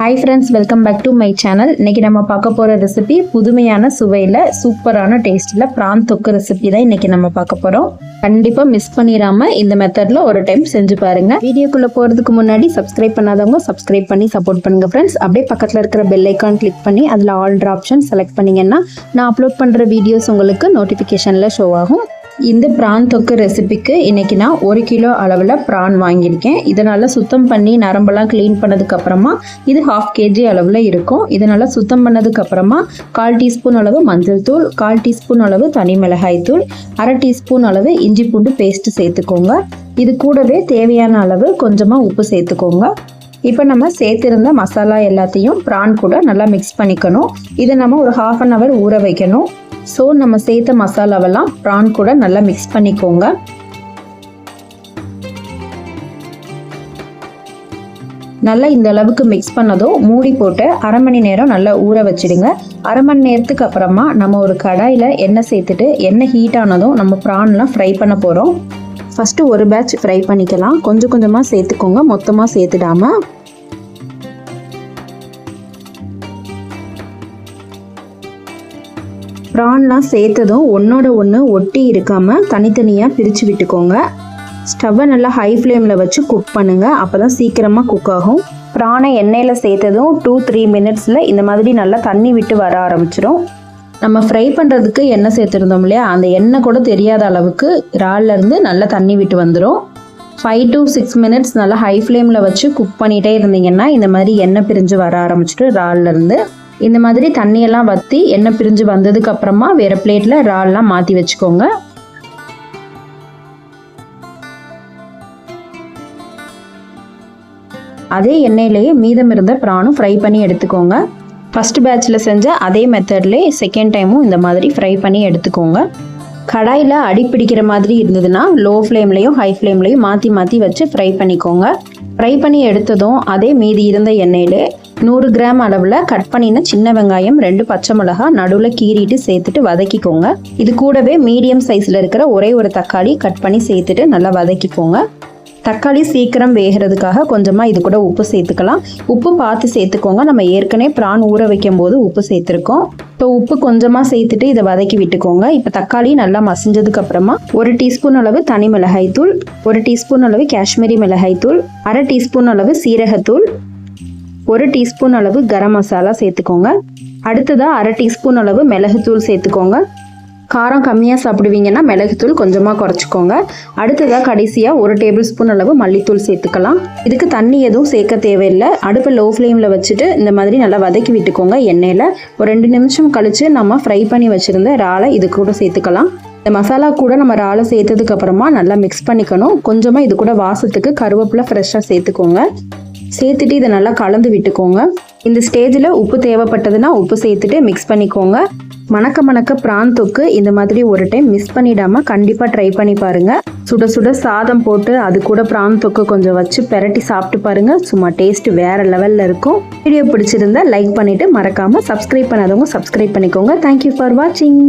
Hi friends welcome back to my channel இன்னைக்கு நம்ம பார்க்க போகிற ரெசிபி புதுமையான சுவையில் சூப்பரான டேஸ்ட்டில் ப்ரான் தொக்கு ரெசிபி தான் இன்றைக்கி நம்ம பார்க்க போகிறோம் கண்டிப்பாக மிஸ் பண்ணிடாம இந்த மெத்தடில் ஒரு டைம் செஞ்சு பாருங்கள் வீடியோக்குள்ளே போகிறதுக்கு முன்னாடி சப்ஸ்கிரைப் பண்ணாதவங்க சப்ஸ்கிரைப் பண்ணி சப்போர்ட் பண்ணுங்க ஃப்ரெண்ட்ஸ் அப்படியே பக்கத்தில் இருக்கிற பெல் ஐக்கான் கிளிக் பண்ணி அதில் ஆல்ட்ரு ஆப்ஷன் செலக்ட் பண்ணிங்கன்னா நான் அப்லோட் பண்ணுற வீடியோஸ் உங்களுக்கு நோட்டிஃபிகேஷனில் ஷோ ஆகும். இந்த ப்ரான் தொக்கு ரெசிபிக்கு இன்றைக்கி நான் ஒரு கிலோ அளவில் ப்ரான் வாங்கியிருக்கேன். இதனால் சுத்தம் பண்ணி நரம்பெல்லாம் க்ளீன் பண்ணதுக்கப்புறமா இது ஹாஃப் கேஜி அளவில் இருக்கும். இதனால் சுத்தம் பண்ணதுக்கப்புறமா கால் டீஸ்பூன் அளவு மஞ்சள் தூள் கால் டீஸ்பூன் அளவு தனி மிளகாய் தூள் அரை டீஸ்பூன் அளவு இஞ்சி பூண்டு பேஸ்ட்டு சேர்த்துக்கோங்க. இது கூடவே தேவையான அளவு கொஞ்சமாக உப்பு சேர்த்துக்கோங்க. இப்போ நம்ம சேர்த்துருந்த மசாலா எல்லாத்தையும் ப்ரான் கூட நல்லா மிக்ஸ் பண்ணிக்கணும். இதை நம்ம ஒரு ஹாஃப் அன் ஹவர் ஊற வைக்கணும். ஸோ நம்ம சேர்த்த மசாலாவெல்லாம் ப்ரான் கூட நல்லா மிக்ஸ் பண்ணிக்கோங்க. நல்லா இந்த அளவுக்கு மிக்ஸ் பண்ணதும் மூடி போட்டு அரை மணி நேரம் நல்லா ஊற வச்சிடுங்க. அரை மணி நேரத்துக்கு அப்புறமா நம்ம ஒரு கடாயில் எண்ணெய் சேர்த்துட்டு எண்ணெய் ஹீட் ஆனதும் நம்ம ப்ரான்லாம் ஃப்ரை பண்ண போகிறோம் ஃபஸ்ட்டு ஒரு பேட்ச் ஃப்ரை பண்ணிக்கலாம். கொஞ்சம் கொஞ்சமாக சேர்த்துக்கோங்க. மொத்தமாக சேர்த்துடாமல் ப்ரான்லாம் சேர்த்ததும் ஒன்றோட ஒன்று ஒட்டி இருக்காமல் தனித்தனியாக பிரித்து விட்டுக்கோங்க. ஸ்டவ்வை நல்லா ஹை ஃப்ளேமில் வச்சு குக் பண்ணுங்கள் அப்போ தான் சீக்கிரமாக குக் ஆகும். ப்ரானை எண்ணெயில் சேர்த்ததும் டூ த்ரீ மினிட்ஸில் இந்த மாதிரி நல்லா தண்ணி விட்டு வர ஆரம்பிச்சிடும் நம்ம ஃப்ரை பண்ணுறதுக்கு எண்ணெய் சேர்த்துருந்தோம் இல்லையா? அந்த எண்ணெய் கூட தெரியாத அளவுக்கு இறால்லேருந்து நல்லா தண்ணி விட்டு வந்துடும் ஃபைவ் டு சிக்ஸ் மினிட்ஸ் நல்லா ஹை ஃப்ளேமில் வச்சு குக் பண்ணிகிட்டே இருந்தீங்கன்னா இந்த மாதிரி எண்ணெய் பிரிஞ்சு வர ஆரம்பிச்சிட்டு இறால்லேருந்து இந்த மாதிரி தண்ணியெல்லாம் வற்றி எண்ணெய் பிரிஞ்சு வந்ததுக்கு அப்புறமா வேறு பிளேட்டில் இறால்லாம் மாற்றி வச்சுக்கோங்க. அதே எண்ணெயிலேயே மீதம் இருந்த ப்ரானும் ஃப்ரை பண்ணி எடுத்துக்கோங்க. ஃபஸ்ட் பேட்சில் செஞ்ச அதே மெத்தட்லேயே செகண்ட் டைமும் இந்த மாதிரி ஃப்ரை பண்ணி எடுத்துக்கோங்க. கடாயில் அடி பிடிக்கிற மாதிரி இருந்ததுன்னா லோ ஃப்ளேம்லேயும் ஹை ஃப்ளேம்லேயும் மாற்றி மாற்றி வச்சு ஃப்ரை பண்ணிக்கோங்க. ஃப்ரை பண்ணி எடுத்ததும் அதே மீதி இருந்த எண்ணெயில் நூறு கிராம் அளவில் கட் பண்ணின சின்ன வெங்காயம் ரெண்டு பச்சை மிளகா நடுவில் கீறிட்டு சேர்த்துட்டு வதக்கிக்கோங்க. இது கூடவே மீடியம் சைஸில் இருக்கிற ஒரே ஒரு தக்காளி கட் பண்ணி சேர்த்துட்டு நல்லா வதக்கிக்கோங்க. தக்காளி சீக்கிரம் வேகிறதுக்காக கொஞ்சமாக இது கூட உப்பு சேர்த்துக்கலாம். உப்பு பார்த்து சேர்த்துக்கோங்க. நம்ம ஏற்கனவே ப்ரான் ஊற வைக்கும் போது உப்பு சேர்த்துருக்கோம். இப்போ உப்பு கொஞ்சமாக சேர்த்துட்டு இதை வதக்கி விட்டுக்கோங்க. இப்போ தக்காளி நல்லா மசிஞ்சதுக்கு அப்புறமா ஒரு டீஸ்பூன் அளவு தனி மிளகாய் தூள் ஒரு டீஸ்பூன் அளவு காஷ்மீரி மிளகாய் தூள் அரை டீஸ்பூன் அளவு சீரகத்தூள் ஒரு டீஸ்பூன் அளவு கரம் மசாலா சேர்த்துக்கோங்க. அடுத்ததாக அரை டீஸ்பூன் அளவு மிளகுத்தூள் சேர்த்துக்கோங்க. காரம் கம்மியாக சாப்பிடுவீங்கன்னா மிளகுத்தூள் கொஞ்சமாக குறைச்சிக்கோங்க. அடுத்ததாக கடைசியாக ஒரு டேபிள் ஸ்பூன் அளவு மல்லித்தூள் சேர்த்துக்கலாம். இதுக்கு தண்ணி எதுவும் சேர்க்க தேவையில்லை. அடுப்பை லோ ஃப்ளேமில் வச்சுட்டு இந்த மாதிரி நல்லா வதக்கி விட்டுக்கோங்க எண்ணெயில். ஒரு ரெண்டு நிமிஷம் கழித்து நம்ம ஃப்ரை பண்ணி வச்சுருந்த இறாலை இது கூட சேர்த்துக்கலாம். இந்த மசாலா கூட நம்ம இறாலை சேர்த்ததுக்கப்புறமா நல்லா மிக்ஸ் பண்ணிக்கணும். கொஞ்சமாக இது கூட வாசத்துக்கு கருவேப்பிலை ஃப்ரெஷ்ஷாக சேர்த்துக்கோங்க. சேர்த்துட்டு இதை நல்லா கலந்து விட்டுக்கோங்க. இந்த ஸ்டேஜில் உப்பு தேவைப்பட்டதுன்னா உப்பு சேர்த்துட்டு மிக்ஸ் பண்ணிக்கோங்க. மணக்க மணக்க பிரான் தொக்கு இந்த மாதிரி ஒரு டைம் மிஸ் பண்ணிடாமல் கண்டிப்பாக ட்ரை பண்ணி பாருங்கள் சுட சுட சாதம் போட்டு அது கூட பிரான் தொக்கு கொஞ்சம் வச்சு பெரட்டி சாப்பிட்டு பாருங்கள் சும்மா டேஸ்ட் வேறு லெவலில் இருக்கும். வீடியோ பிடிச்சிருந்தா லைக் பண்ணிவிட்டு மறக்காமல் சப்ஸ்கிரைப் பண்ணாதவங்க சப்ஸ்கிரைப் பண்ணிக்கோங்க. தேங்க்யூ ஃபார் வாட்சிங்